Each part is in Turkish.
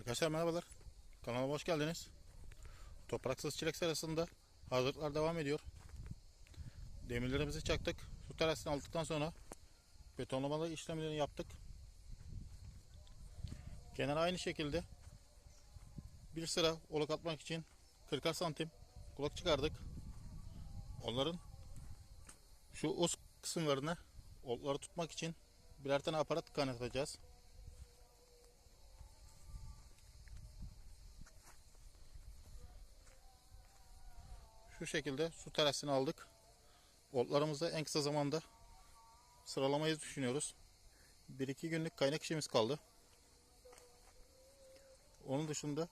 Arkadaşlar merhabalar. Kanalıma hoş geldiniz. Topraksız çilek serasında hazırlıklar devam ediyor. Demirlerimizi çaktık. Su terasını aldıktan sonra betonlamalı işlemlerini yaptık. Kenara aynı şekilde bir sıra oluk atmak için 40 santim kulak çıkardık. Onların şu uz kısımlarına olukları tutmak için birer tane aparat kaynatacağız. Şu şekilde su terasını aldık. Otlarımızı en kısa zamanda sıralamayı düşünüyoruz. 1-2 günlük kaynak işimiz kaldı. Onun dışında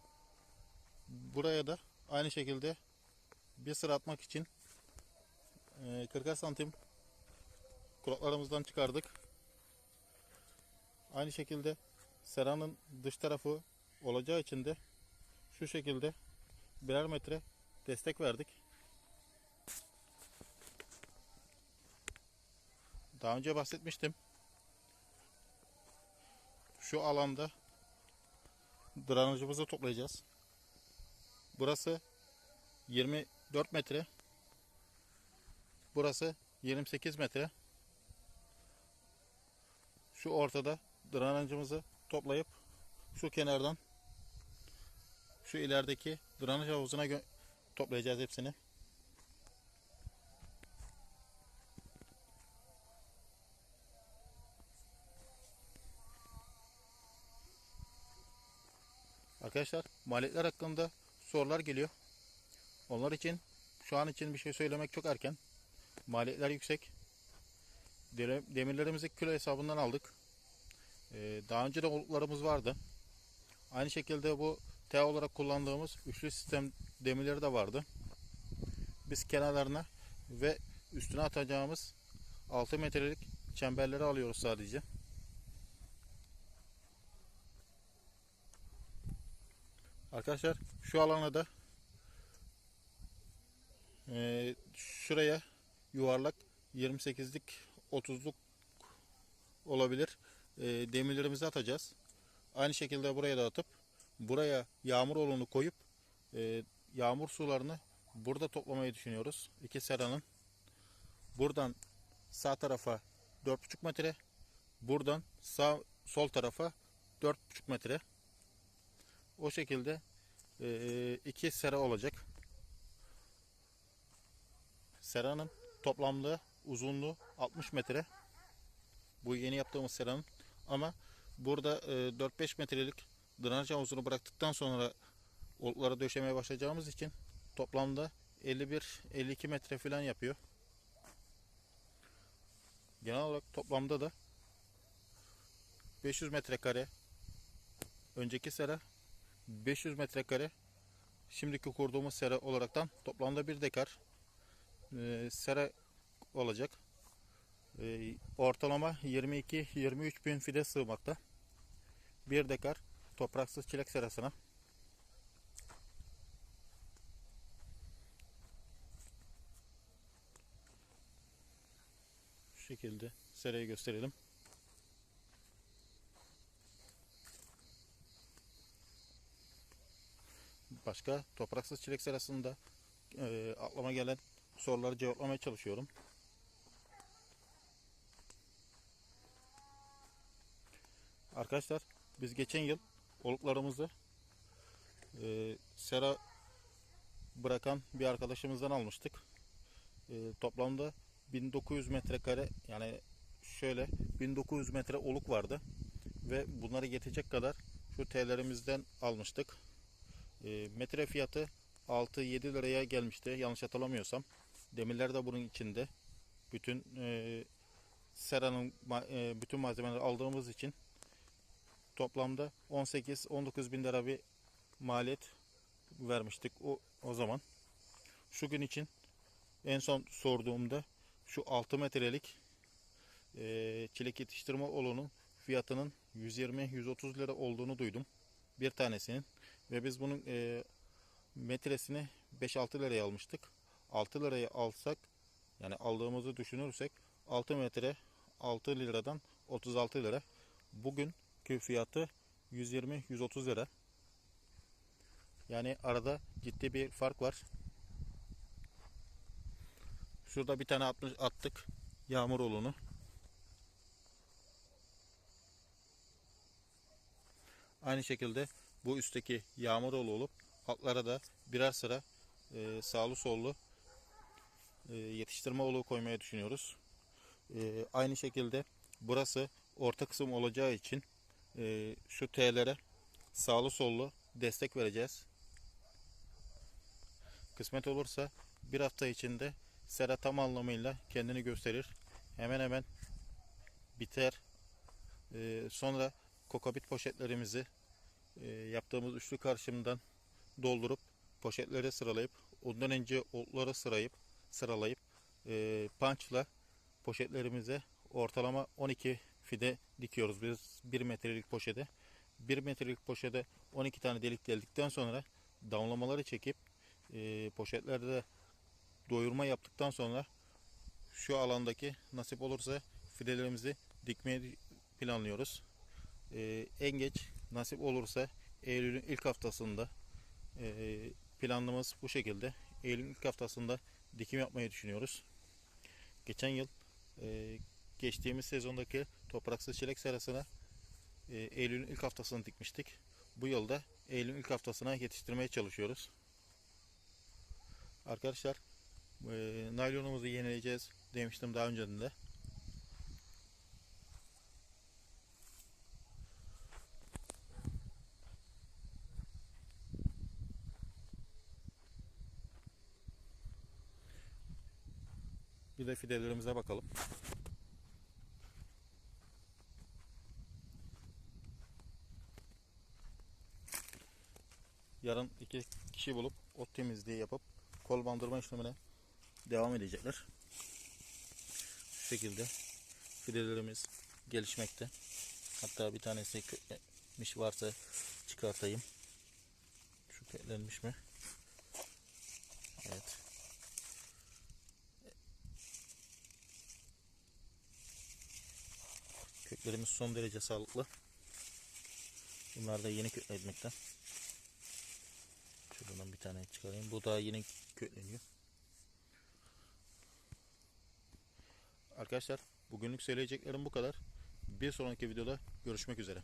buraya da aynı şekilde bir sıra atmak için 40 santim kulaklarımızdan çıkardık. Aynı şekilde seranın dış tarafı olacağı için de şu şekilde birer metre destek verdik. Daha önce bahsetmiştim. Şu alanda drenajımızı toplayacağız. Burası 24 metre. Burası 28 metre. Şu ortada drenajımızı toplayıp şu kenardan şu ilerideki drenaj havuzuna toplayacağız hepsini. Arkadaşlar maliyetler hakkında sorular geliyor. Onlar için şu an için bir şey söylemek çok erken. Maliyetler yüksek. Demirlerimizi kilo hesabından aldık. Ee, daha önce de oluklarımız vardı. Aynı şekilde bu T olarak kullandığımız üçlü sistem demirleri de vardı. Biz kenarlarına ve üstüne atacağımız 6 metrelik çemberleri alıyoruz sadece. Arkadaşlar şu alana da eee, şuraya yuvarlak 28'lik 30'luk olabilir eee, demirlerimizi atacağız. Aynı şekilde buraya da atıp buraya yağmur olunu koyup eee, yağmur sularını burada toplamayı düşünüyoruz. İki seranın. Buradan sağ tarafa 4,5 metre buradan sağ sol tarafa 4,5 metre o şekilde e, iki sera olacak. Seranın toplamlı uzunluğu 60 metre. Bu yeni yaptığımız seranın ama burada e, 4-5 metrelik drenaj havuzunu bıraktıktan sonra oluklara döşemeye başlayacağımız için toplamda 51-52 metre falan yapıyor. Genel olarak toplamda da 500 metrekare önceki sera 500 metrekare şimdiki kurduğumuz sera olaraktan toplamda bir dekar e, sera olacak. E, ortalama 22-23 bin fide sığmakta. Bir dekar topraksız çilek serasına. Şekilde serayı gösterelim. Başka topraksız çilek serasında e, aklıma gelen soruları cevaplamaya çalışıyorum. Arkadaşlar biz geçen yıl oluklarımızı e, sera bırakan bir arkadaşımızdan almıştık. E, toplamda 1900 metrekare yani şöyle 1900 metre oluk vardı ve bunları yetecek kadar şu T'lerimizden almıştık. E, metre fiyatı 6-7 liraya gelmişti yanlış hatırlamıyorsam. Demirler de bunun içinde. Bütün e, seranın e, bütün malzemeleri aldığımız için toplamda 18-19 bin lira bir maliyet vermiştik o, o zaman. Şu gün için en son sorduğumda şu 6 metrelik e, çilek yetiştirme olunun fiyatının 120-130 lira olduğunu duydum. Bir tanesinin. Ve biz bunun e, metresini 5-6 liraya almıştık. 6 liraya alsak yani aldığımızı düşünürsek 6 metre 6 liradan 36 lira. Bugünkü fiyatı 120-130 lira. Yani arada ciddi bir fark var. Şurada bir tane atmış, attık yağmur olunu. Aynı şekilde bu üstteki yağmur olu olup altlara da birer sıra e, sağlı sollu e, yetiştirme oluğu koymaya düşünüyoruz. E, aynı şekilde burası orta kısım olacağı için e, şu T'lere sağlı sollu destek vereceğiz. Kısmet olursa bir hafta içinde sera tam anlamıyla kendini gösterir. Hemen hemen biter. E, sonra kokabit poşetlerimizi yaptığımız üçlü karışımdan doldurup poşetlere sıralayıp ondan önce otları sırayıp sıralayıp e, punchla poşetlerimize ortalama 12 fide dikiyoruz biz 1 metrelik poşete. 1 metrelik poşete 12 tane delik deldikten sonra damlamaları çekip e, poşetlerde doyurma yaptıktan sonra şu alandaki nasip olursa fidelerimizi dikmeyi planlıyoruz. E, en geç nasip olursa Eylül'ün ilk haftasında e, planımız bu şekilde. Eylül'ün ilk haftasında dikim yapmayı düşünüyoruz. Geçen yıl e, geçtiğimiz sezondaki topraksız çilek serasına e, Eylül'ün ilk haftasını dikmiştik. Bu yılda Eylül'ün ilk haftasına yetiştirmeye çalışıyoruz. Arkadaşlar e, naylonumuzu yenileyeceğiz demiştim daha önceden de. De fidelerimize bakalım. Yarın iki kişi bulup ot temizliği yapıp kol bandırma işlemine devam edecekler. Şu şekilde fidelerimiz gelişmekte. Hatta bir tanesi köklenmiş varsa çıkartayım. Şu mi? Evet. Köklerimiz son derece sağlıklı. Bunlar da yeni köklenmekten. Şuradan bir tane çıkarayım. Bu daha yeni kökleniyor. Arkadaşlar bugünlük söyleyeceklerim bu kadar. Bir sonraki videoda görüşmek üzere.